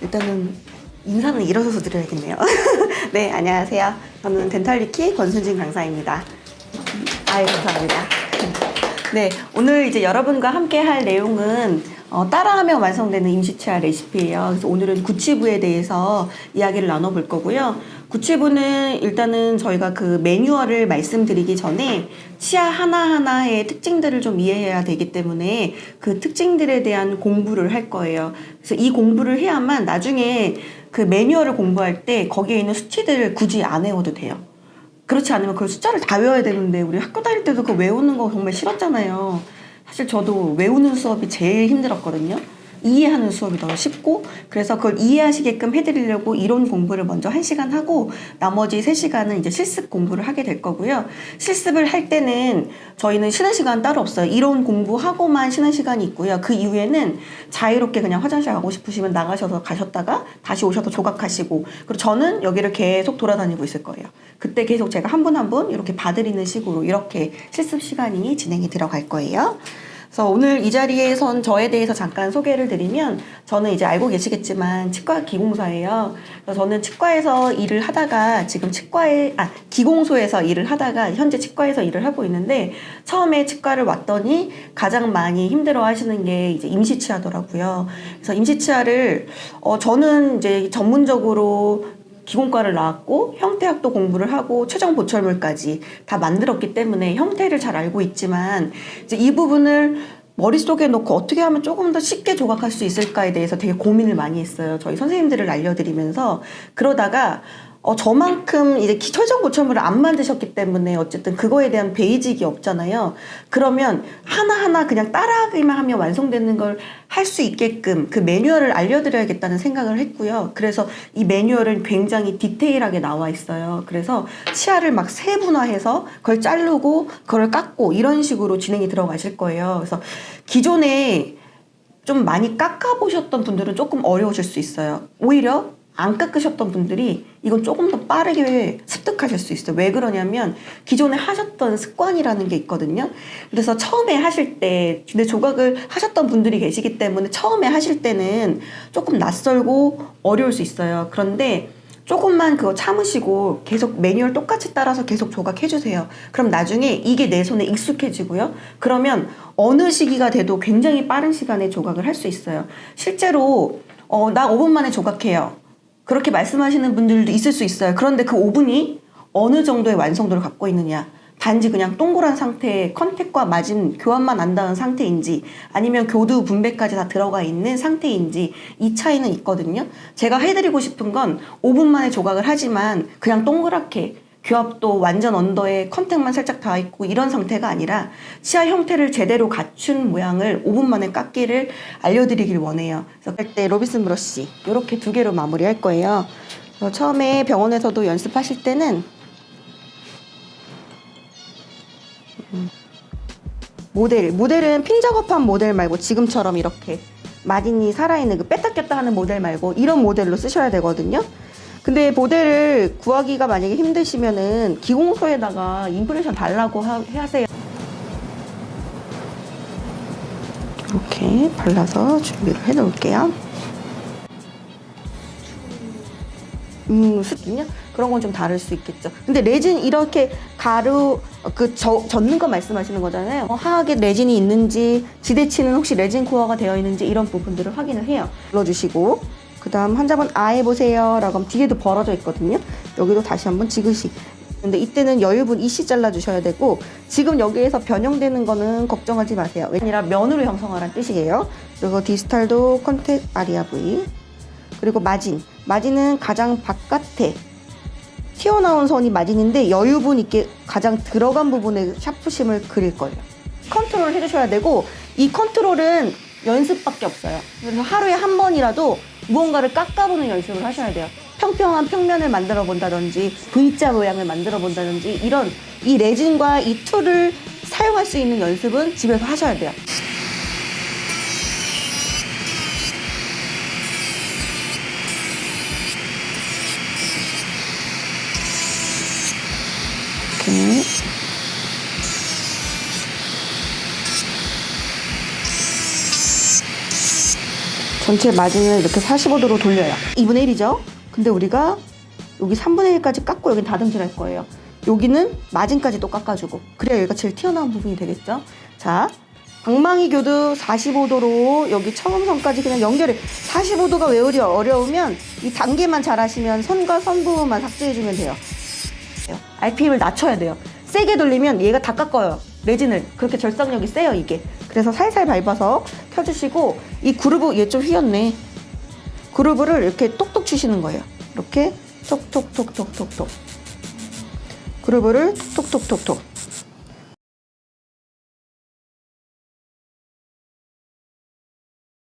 일단은 인사는 일어서서 드려야겠네요. 네, 안녕하세요. 저는 덴탈리키 권순진 강사입니다. 아유, 감사합니다. 네, 오늘 이제 여러분과 함께 할 내용은 어, 따라하면 완성되는 임시치아 레시피예요. 그래서 오늘은 구치부에 대해서 이야기를 나눠볼 거고요. 구치부는 일단은 저희가 그 매뉴얼을 말씀드리기 전에 치아 하나하나의 특징들을 좀 이해해야 되기 때문에 그 특징들에 대한 공부를 할 거예요. 그래서 이 공부를 해야만 나중에 그 매뉴얼을 공부할 때 거기에 있는 수치들을 굳이 안 외워도 돼요. 그렇지 않으면 그 숫자를 다 외워야 되는데 우리 학교 다닐 때도 그 외우는 거 정말 싫었잖아요. 사실 저도 외우는 수업이 제일 힘들었거든요. 이해하는 수업이 더 쉽고 그래서 그걸 이해하시게끔 해드리려고 이론 공부를 먼저 한시간 하고 나머지 세시간은 이제 실습 공부를 하게 될 거고요. 실습을 할 때는 저희는 쉬는 시간 따로 없어요. 이론 공부하고만 쉬는 시간이 있고요. 그 이후에는 자유롭게 그냥 화장실 가고 싶으시면 나가셔서 가셨다가 다시 오셔서 조각하시고 그리고 저는 여기를 계속 돌아다니고 있을 거예요. 그때 계속 제가 한 분 한 분 이렇게 봐드리는 식으로 이렇게 실습 시간이 진행이 들어갈 거예요. 그래서 오늘 이 자리에선 저에 대해서 잠깐 소개를 드리면 저는 이제 알고 계시겠지만 치과 기공사예요. 그래서 저는 치과에서 일을 하다가 지금 치과에 아 기공소에서 일을 하다가 현재 치과에서 일을 하고 있는데 처음에 치과를 왔더니 가장 많이 힘들어 하시는 게 이제 임시치아더라고요. 그래서 임시치아를 어 저는 이제 전문적으로 기공과를 나왔고 형태학도 공부를 하고 최종 보철물까지 다 만들었기 때문에 형태를 잘 알고 있지만 이제 이 부분을 머릿속에 놓고 어떻게 하면 조금 더 쉽게 조각할 수 있을까에 대해서 되게 고민을 많이 했어요. 저희 선생님들을 알려드리면서 그러다가 어, 저만큼 이제 기- 최종 보철물을 안 만드셨기 때문에 어쨌든 그거에 대한 베이직이 없잖아요. 그러면 하나하나 그냥 따라하기만 하면 완성되는 걸 할 수 있게끔 그 매뉴얼을 알려드려야겠다는 생각을 했고요. 그래서 이 매뉴얼은 굉장히 디테일하게 나와 있어요. 그래서 치아를 막 세분화해서 그걸 자르고 그걸 깎고 이런 식으로 진행이 들어가실 거예요. 그래서 기존에 좀 많이 깎아보셨던 분들은 조금 어려우실 수 있어요. 오히려 안 깎으셨던 분들이 이건 조금 더 빠르게 습득하실 수 있어요. 왜 그러냐면 기존에 하셨던 습관이라는 게 있거든요. 그래서 처음에 하실 때, 근데 조각을 하셨던 분들이 계시기 때문에 처음에 하실 때는 조금 낯설고 어려울 수 있어요. 그런데 조금만 그거 참으시고 계속 매뉴얼 똑같이 따라서 계속 조각해주세요. 그럼 나중에 이게 내 손에 익숙해지고요. 그러면 어느 시기가 돼도 굉장히 빠른 시간에 조각을 할 수 있어요. 실제로 어, 나 5분 만에 조각해요. 그렇게 말씀하시는 분들도 있을 수 있어요. 그런데 그 5분이 어느 정도의 완성도를 갖고 있느냐. 단지 그냥 동그란 상태에 컨택과 마진 교환만 안 닿은 상태인지 아니면 교두 분배까지 다 들어가 있는 상태인지 이 차이는 있거든요. 제가 해드리고 싶은 건 5분 만에 조각을 하지만 그냥 동그랗게 교합도 완전 언더에 컨택만 살짝 닿아 있고 이런 상태가 아니라 치아 형태를 제대로 갖춘 모양을 5분 만에 깎기를 알려드리길 원해요. 그래서 할때 로비슨 브러쉬 이렇게 두 개로 마무리할 거예요. 처음에 병원에서도 연습하실 때는 모델 모델은 핀 작업한 모델 말고 지금처럼 이렇게 마딘이 살아있는 그 뺐다 꼈다 하는 모델 말고 이런 모델로 쓰셔야 되거든요. 근데 모델을 구하기가 만약에 힘드시면은 기공소에다가 인프레션 달라고 하, 하세요. 이렇게 발라서 준비를 해 놓을게요. 음, 수준요? 그런 건 좀 다를 수 있겠죠. 근데 레진 이렇게 가루 그 저, 젓는 거 말씀하시는 거잖아요. 어, 하악에 레진이 있는지 지대치는 혹시 레진 코어가 되어 있는지 이런 부분들을 확인을 해요. 눌러주시고 그 다음 환자분 아 해 보세요 라고 하면 뒤에도 벌어져 있거든요. 여기도 다시 한번 지그시. 근데 이때는 여유분 이씨 잘라 주셔야 되고 지금 여기에서 변형되는 거는 걱정하지 마세요. 왜냐라 면으로 형성하라는 뜻이에요. 그리고 디스탈도 컨택 아리아 부위 그리고 마진. 마진은 가장 바깥에 튀어나온 선이 마진인데 여유분 있게 가장 들어간 부분에 샤프심을 그릴 거예요. 컨트롤 해주셔야 되고 이 컨트롤은 연습밖에 없어요. 그래서 하루에 한 번이라도 무언가를 깎아보는 연습을 하셔야 돼요. 평평한 평면을 만들어 본다든지 V자 모양을 만들어 본다든지 이런 이 레진과 이 툴을 사용할 수 있는 연습은 집에서 하셔야 돼요. 이렇게 전체 마진을 이렇게 45도로 돌려요. 2분의 1이죠. 근데 우리가 여기 3분의 1까지 깎고 여긴 다듬질 할 거예요. 여기는 마진까지 또 깎아주고 그래야 여기가 제일 튀어나온 부분이 되겠죠. 자, 방망이 교도 45도로 여기 처음선까지 그냥 연결해. 45도가 외우기 어려우면 이 단계만 잘 하시면 선과 선 부분만 삭제해주면 돼요. RPM을 낮춰야 돼요. 세게 돌리면 얘가 다 깎아요. 레진을. 그렇게 절삭력이 세요, 이게. 그래서 살살 밟아서 켜주시고, 이 그루브, 얘 좀 휘었네. 그루브를 이렇게 똑똑 치시는 거예요. 이렇게 톡톡톡톡톡톡. 그루브를 톡톡톡톡.